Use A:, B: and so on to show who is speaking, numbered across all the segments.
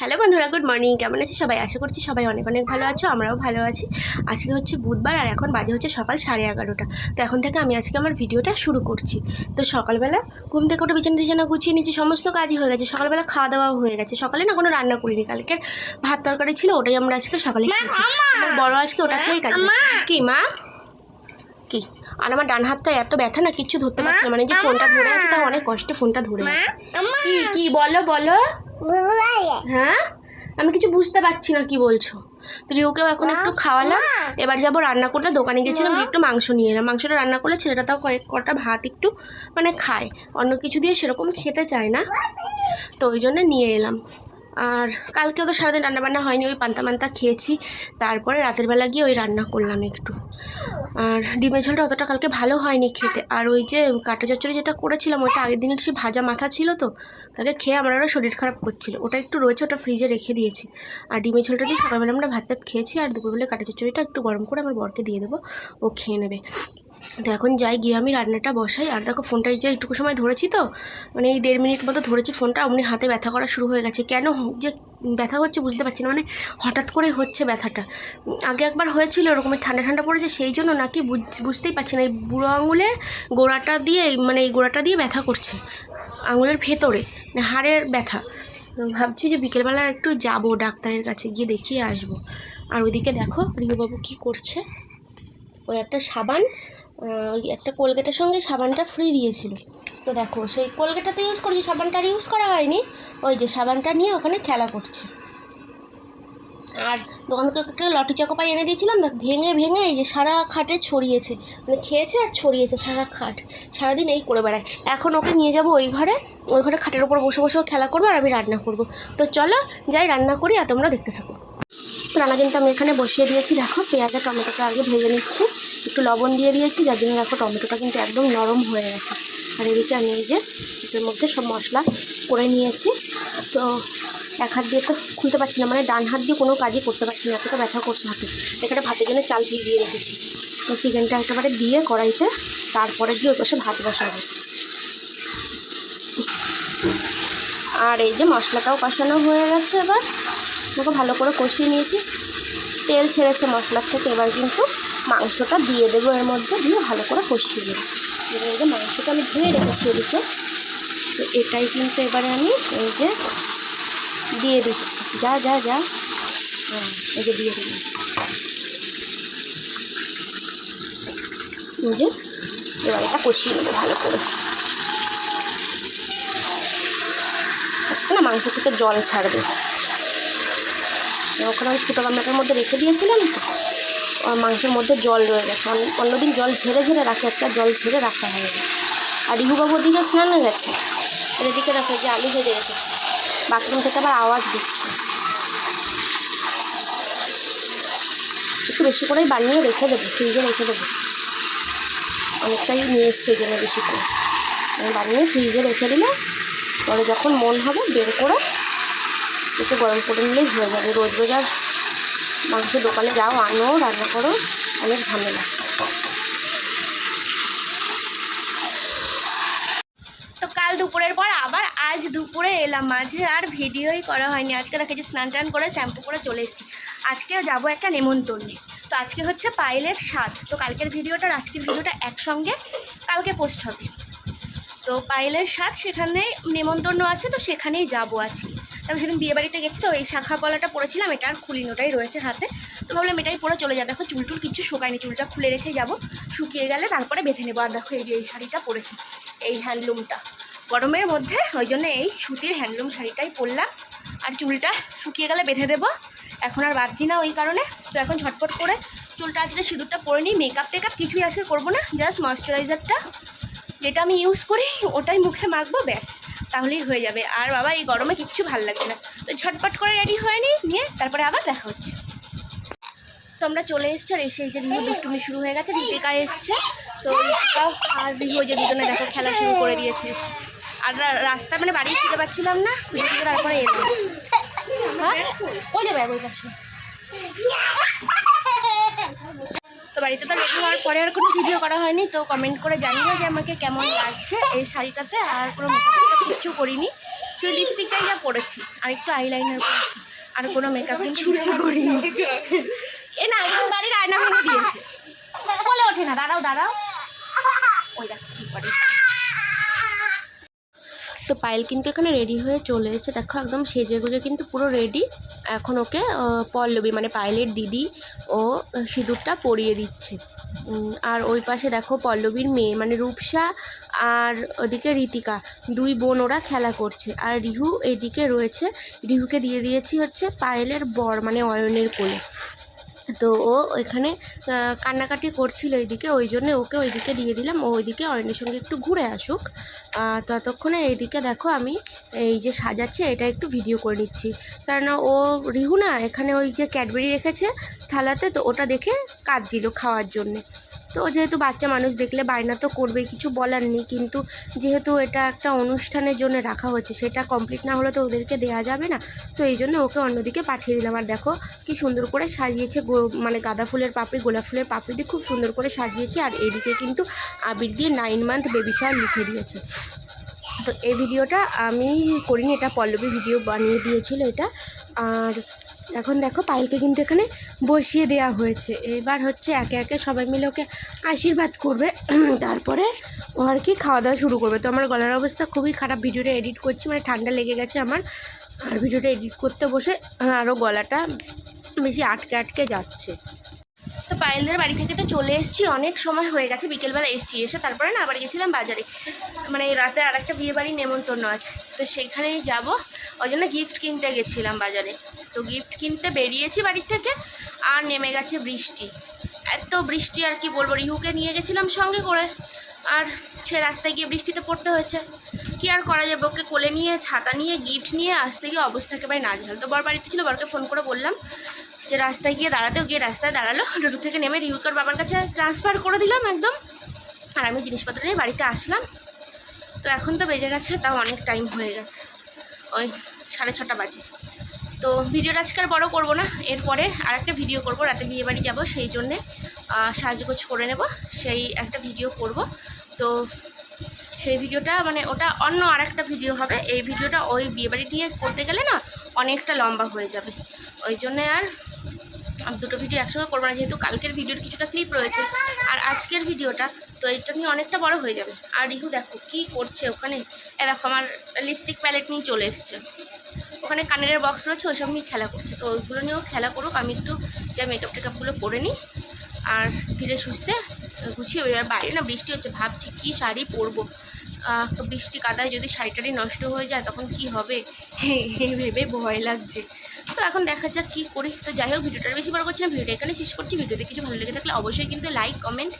A: Hello বন্ধুরা good morning কেমন আছে সবাই? আশা করছি সবাই অনেক অনেক ভালো আছো আমরাও ভালো আছি। আজকে হচ্ছে বুধবার আর এখন বাজে হচ্ছে সকাল সাড়ে এগারোটা। তো এখন থেকে আমি আজকে আমার ভিডিওটা শুরু করছি। তো সকালবেলা ঘুম থেকে ওটা বিছানা টিছানা গুছিয়ে নিচ্ছি সমস্ত কাজই হয়ে গেছে। সকালবেলা খাওয়া দাওয়া হয়ে গেছে। সকালে না কোনো রান্না করিনি। কালকের ভাত তরকারি ছিল ওটাই আমরা আজকে সকালে খেয়েছি। আমার বড় আজকে ওটা খেয়েই কাজ। কি মা? কি? আর আমার ডান হাতটা এত ব্যথা না কিচ্ছু ধরতে পারছি না। মানে যে ফোনটা ধরে আছে তাও অনেক কষ্টে ফোনটা ধরে আছে। কি কি? বলো বলো। হ্যাঁ? আমি কিছু বুঝতে পারছি না কি বলছো। তো রিওকেও এখন একটু খাওয়ালাম এবার যাব রান্না করতে। দোকানে গেছিলাম একটু মাংস নিয়ে এলাম। মাংসটা রান্না করলে ছেলেটা তাও কয়েক কটা ভাত একটু মানে খায়। অন্য কিছু দিয়ে সেরকম খেতে চায় না। তো ওই জন্য নিয়ে এলাম। আর কালকেও তো সারাদিন রান্না বান্না হয়নি। ওই পান্তা মান্তা খেয়েছি। তারপরে রাতের বেলা গিয়ে ওই রান্না করলাম একটু। আর ডিমের ঝোলটা অতটা কালকে ভালো হয়নি খেতে। আর ওই যে কাটা চচ্চড়ি যেটা করেছিলাম ওটা আগের দিনের সে ভাজা মাথা ছিল তো কালকে খেয়ে আমার আরও শরীর খারাপ করছিল। ওটা একটু রয়েছে, ওটা ফ্রিজে রেখে দিয়েছি। আর ডিমের ঝোলটা দিয়ে সকালবেলা আমরা ভাত ভাত খেয়েছি, আর দুপুরবেলা কাটা চচ্চড়িটা একটু গরম করে আমার বরকে দিয়ে দেবো, ও খেয়ে নেবে। তো এখন যাই, গিয়ে আমি রান্নাটা বসাই। আর দেখো ফোনটা যে একটুকু সময় ধরেছি তো মানে এই দেড় মিনিট মতো ধরেছি ফোনটা, অমনি হাতে ব্যথা করা শুরু হয়ে গেছে। কেন যে ব্যথা হচ্ছে বুঝতে পারছি না মানে হঠাৎ করে হচ্ছে ব্যথাটা। আগে একবার হয়েছিল ওরকম ঠান্ডা ঠান্ডা পড়েছে, সেই জন্য নাকি বুঝ- বুঝতেই পারছি না, এই বুড়ো আঙুলের গোড়াটা দিয়ে মানে এই গোড়াটা দিয়ে ব্যথা করছে, আঙুলের ভেতরে মানে হাড়ের ব্যথা। ভাবছি যে বিকেলবেলা একটু যাব ডাক্তারের কাছে, গিয়ে দেখিয়ে আসব। আর ওইদিকে দেখো রিহুবাবু কী করছে? ওই একটা সাবান ওই একটা কোলগেটের সঙ্গে সাবানটা ফ্রি দিয়েছিল। তো দেখো, সেই কোলগেটটাতে ইউজ করেছি, সাবানটা ইউজ করা হয়নি। ওই যে সাবানটা নিয়ে ওখানে খেলা করছে। আর দোকান থেকে একটা লটি চকোপাই এনে দিয়েছিলাম, দেখ, ভেঙে ভেঙে এই যে সারা খাটে ছড়িয়েছে। মানে খেয়েছে আর ছড়িয়েছে সারা খাট। সারাদিন এই করে বেড়ায়। এখন ওকে নিয়ে যাব ওই ঘরে ওই ঘরে খাটের ওপর বসে বসে খেলা করবে আর আমি রান্না করব। তো চলো, যাই রান্না করি আর তোমরা দেখতে থাকো। রান্না কিন্তু আমি এখানে বসিয়ে দিয়েছি, দেখো, পেঁয়াজ টমেটোটা আগে ভেজে নিচ্ছি। একটু লবণ দিয়ে দিয়েছি, যার জন্য দেখো টমেটোটা কিন্তু একদম নরম হয়ে গেছে। আর এদিকে আমি এই যে এর মধ্যে সব মশলা করে নিয়েছি। তো এক হাত দিয়ে তো খুলতে পারছি না মানে ডান হাত দিয়ে কোনো কাজই করতে পারছি না, এতটা ব্যথা করছে হাতে। এখানে ভাতের জন্য চাল ভিজিয়ে রেখেছি। তো চিকেনটা একেবারে দিয়ে কড়াইতে তারপরে গিয়ে ওই পাশে ভাত বসাবো। আর এই যে মশলাটাও কষানো হয়ে গেছে এবার। ওকে ভালো করে কষিয়ে নিয়েছি। তেল ছেড়েছে মশলার থেকে এবার কিন্তু মাংসটা দিয়ে দেবো এর মধ্যে দিয়ে ভালো করে কষিয়ে দেবো এবার এই যে মাংসটা আমি ধুয়ে রেখেছি এদিকে। তো এটাই কিন্তু এবারে আমি এই যে দিয়ে দিচ্ছি। যা যা যা। হ্যাঁ এই যে দিয়ে দিলাম। এই যে এবার এটা কষিয়ে নেব ভালো করে। না মাংস থেকে জল ছাড়বে। ওখানে আমি ফুটো গামলাটার মধ্যে রেখে দিয়েছিলাম। মাংসের মধ্যে জল রয়ে গেছে। অন্য- অন্যদিন জল ঝেড়ে ঝেড়ে রাখি, আজকে জল ঝেড়ে রাখা হয়নি। আর রিহুবাবুর দিকে স্নানে গেছে। এর দিকে রাখে যে আলু ভেজে রেখেছে। বাথরুম থেকে আবার আওয়াজ দিচ্ছে। একটু বেশি করেই বানিয়ে রেখে দেবো, ফ্রিজে রেখে দেবো। অনেকটাই নিয়ে এসছে এই জন্য বেশি করে। আমি বানিয়ে ফ্রিজে রেখে দিলে পরে যখন মন হবে বের করে একটু গরম করে নিলেই হয়ে যাবে। রোজ রোজ আর মাংস দোকানে যাও, আনো, রান্না করো, অনেক ঝামেলা। তো কাল দুপুরের পর আবার আজ দুপুরে এলাম। মাঝে আর ভিডিওই করা হয়নি। আজকে দেখেছি স্নান টান করে শ্যাম্পু করে চলে এসেছি। আজকেও যাব একটা নেমন্তন্নে। তো আজকে হচ্ছে পায়েলের স্বাদ। তো কালকের ভিডিওটা আর আজকের ভিডিওটা একসঙ্গে কালকে পোস্ট হবে। তো পায়েলের স্বাদ সেখানে নেমন্তন্ন আছে, তো সেখানেই যাব আজকে। তবে সেদিন বিয়ে বাড়িতে গেছি তো, এই শাখা পলাটা পরেছিলাম এটা আর খুলিনি, ওটাই রয়েছে হাতে। তো ভাবলাম এটাই পরে চলে যা দেখো চুল টুল কিছু শুকায়নি, চুলটা খুলে রেখে যাব। শুকিয়ে গেলে তারপরে বেঁধে নেব। আর দেখো এই যে এই শাড়িটা পরেছি, এই হ্যান্ডলুমটা। গরমের মধ্যে, ওই জন্য এই সুতির হ্যান্ডলুম শাড়িটাই পরলাম। আর চুলটা শুকিয়ে গেলে বেঁধে দেবো। এখন আর বাঁধছি না ওই কারণে। তো এখন ঝটপট করে চুলটা আজকে সিঁদুরটা পরে নিই। মেকআপ টেকআপ কিছুই আজকে করব না, জাস্ট ময়শ্চারাইজারটা। যেটা আমি ইউজ করি, ওটাই মুখে মাখবো, ব্যাস। তাহলেই হয়ে যাবে। আর বাবা, এই গরমে কিচ্ছু ভালো লাগছে না। তো ঝটপট করে রেডি হয়ে নিয়ে তারপরে আবার দেখা হচ্ছে। তো আমরা চলে এসছি, আর এসে এই যে রিহু দুষ্টুমি শুরু হয়ে গেছে, রিতিকা এসছে। তো রিতিকা আর রিহু যে দুজনে দেখো খেলা শুরু করে দিয়েছে। এসে আর রা- রাস্তায় মানে বাড়ি ফিরে পাচ্ছিলাম না, খুঁজে খুঁজে তারপরে এলাম হ্যাঁ? ওই যাবে পাশে তো বাড়িতে তো রেডি হওয়ার পরে আর কোনো ভিডিও করা হয়নি, তো কমেন্ট করে জানিও যে আমাকে কেমন লাগছে এই শাড়িটাতে, আর কোনো কিচ্ছু করিনি। শুধু লিপস্টিকটাই যা পরেছি আর একটু আইলাইনার করেছি আর কোনো মেকআপ কিছু করিনি। এ না একদম বাড়ির আয়না ভেঙে দিয়েছে। বলে ওঠে না দাঁড়াও দাঁড়াও। ওই দেখো কি করে। তো পায়েল কিন্তু এখানে রেডি হয়ে চলে এসেছে। দেখো একদম সেজে গুজে কিন্তু পুরো রেডি এখন ওকে পল্লবী মানে পায়েলের দিদি ও সিঁদুরটা পরিয়ে দিচ্ছে। আর ওই পাশে দেখো পল্লবীর মেয়ে মানে রূপসা আর ওদিকে রীতিকা, দুই বোন ওরা খেলা করছে। আর রিহু এদিকে রয়েছে। রিহুকে দিয়ে দিয়েছি হচ্ছে পায়েলের বর মানে অয়নের কোলে। তো ও এখানে কান্নাকাটি করছিল এইদিকে ওই জন্যে ওকে ওইদিকে দিয়ে দিলাম। ও ওইদিকে অয়নের সঙ্গে একটু ঘুরে আসুক। ততক্ষণে এইদিকে দেখো আমি এই যে সাজাচ্ছে, এটা একটু ভিডিও করে নিচ্ছি। কেননা ও, রিহু না এখানে ওই যে ক্যাডবেরি রেখেছে থালাতে, তো ওটা দেখে কাঁদছিল খাওয়ার জন্যে। তো যেহেতু বাচ্চা মানুষ দেখলে বায়না তো করবেই, কিছু বলার নেই। কিন্তু যেহেতু এটা একটা অনুষ্ঠানের জন্য রাখা হচ্ছে সেটা কমপ্লিট না হলে তো ওদেরকে দেওয়া যাবে না। তো এই জন্য ওকে অন্যদিকে পাঠিয়ে দিলাম। আর দেখো কি সুন্দর করে সাজিয়েছে মানে গাঁদা ফুলের পাপড়ি, গোলাপ ফুলের পাপড়ি দিয়ে খুব সুন্দর করে সাজিয়েছে। আর এদিকে কিন্তু আবির দিয়ে নাইন মান্থ বেবি শাওয়ার লিখে দিয়েছে। তো এই ভিডিওটা আমি করিনি, এটা পল্লবী ভিডিও বানিয়ে দিয়েছিল এটা। আর এখন দেখো পায়েলকে কিন্তু এখানে বসিয়ে দেওয়া হয়েছে। এবার হচ্ছে একে একে সবাই মিলে ওকে আশীর্বাদ করবে। তারপরে ও আর কি খাওয়া দাওয়া শুরু করবে। তো আমার গলার অবস্থা খুবই খারাপ। ভিডিওটা এডিট করছি মানে ঠান্ডা লেগে গেছে আমার। আর ভিডিওটা এডিট করতে বসে আরও গলাটা বেশি আটকে আটকে যাচ্ছে। তো পায়েলদের বাড়ি থেকে তো চলে এসেছি। অনেক সময় হয়ে গেছে। বিকেলবেলা এসেছি। এসে তারপরে না আবার গেছিলাম বাজারে। মানে রাতে আর একটা বিয়ে বাড়ির নেমন্তন্ন আছে। তো সেইখানেই যাব। ওই জন্য গিফট কিনতে গেছিলাম বাজারে। তো গিফট কিনতে বেরিয়েছি বাড়ির থেকে, আর নেমে গেছে বৃষ্টি। এত বৃষ্টি আর কি বলব, রিহুকে নিয়ে গেছিলাম সঙ্গে করে, আর সে রাস্তায় গিয়ে বৃষ্টিতে পড়তে হয়েছে। কি আর করা যাবে, ওকে কোলে নিয়ে, ছাতা নিয়ে গিফট নিয়ে আসতে গিয়ে অবস্থা একেবারে নাজেহাল। তো বর বাড়িতে ছিল, বরকে ফোন করে বললাম যে রাস্তায় গিয়ে দাঁড়াতেও, গিয়ে রাস্তায় দাঁড়াল। টোটো থেকে নেমে রিহুকার বাবার কাছে ট্রান্সফার করে দিলাম একদম। আর আমি জিনিসপত্র নিয়ে বাড়িতে আসলাম। তো এখন তো বেজে গেছে, তাও অনেক টাইম হয়ে গেছে। ওই সাড়ে ছটা বাজে। তো ভিডিওটা আজকে আর বড়ো করব না, এরপরে আর একটা ভিডিও করব, রাতে বিয়ে বাড়ি যাব, সেই জন্যে সাজগোজ করে নেব, সেই একটা ভিডিও করব। তো সেই ভিডিওটা মানে ওটা অন্য আর একটা ভিডিও হবে, এই ভিডিওটা ওই বিয়েবাড়ি নিয়ে করতে গেলে না অনেকটা লম্বা হয়ে যাবে। ওই জন্যে আর দুটো ভিডিও একসঙ্গে করব না, যেহেতু কালকের ভিডিওর কিছুটা ক্লিপ রয়েছে, আর আজকের ভিডিওটা, তো এইটা নিয়ে অনেকটা বড় হয়ে যাবে। আর রিহু দেখো কী করছে ওখানে, এ দেখো আমার লিপস্টিক প্যালেট নিয়ে চলে এসছে। ওখানে কানের বক্স রয়েছে, ওইসব নিয়ে খেলা করছে। তো ওইগুলো নিয়েও খেলা করুক, আমি একটু যা মেকআপ টেকআপগুলো পরে নিই। আর ধীরে সুস্থে গুছিয়ে বেরোয়। বাইরে না বৃষ্টি হচ্ছে, ভাবছি কী শাড়ি পরবো। তো বৃষ্টি কাদায় যদি শাড়িটারি নষ্ট হয়ে যায়, তখন কি হবে? ভেবে ভয় লাগছে। তো এখন দেখা যাক কী করি। তো যাই হোক, ভিডিওটা বেশি বড় করছি না, ভিডিওটা এখানে শেষ করছি। ভিডিওতে কিছু ভালো লেগে থাকলে অবশ্যই কিন্তু লাইক কমেন্ট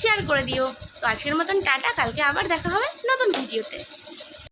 A: শেয়ার করে দিও। তো আজকের মতন টাটা, কালকে আবার দেখা হবে নতুন ভিডিওতে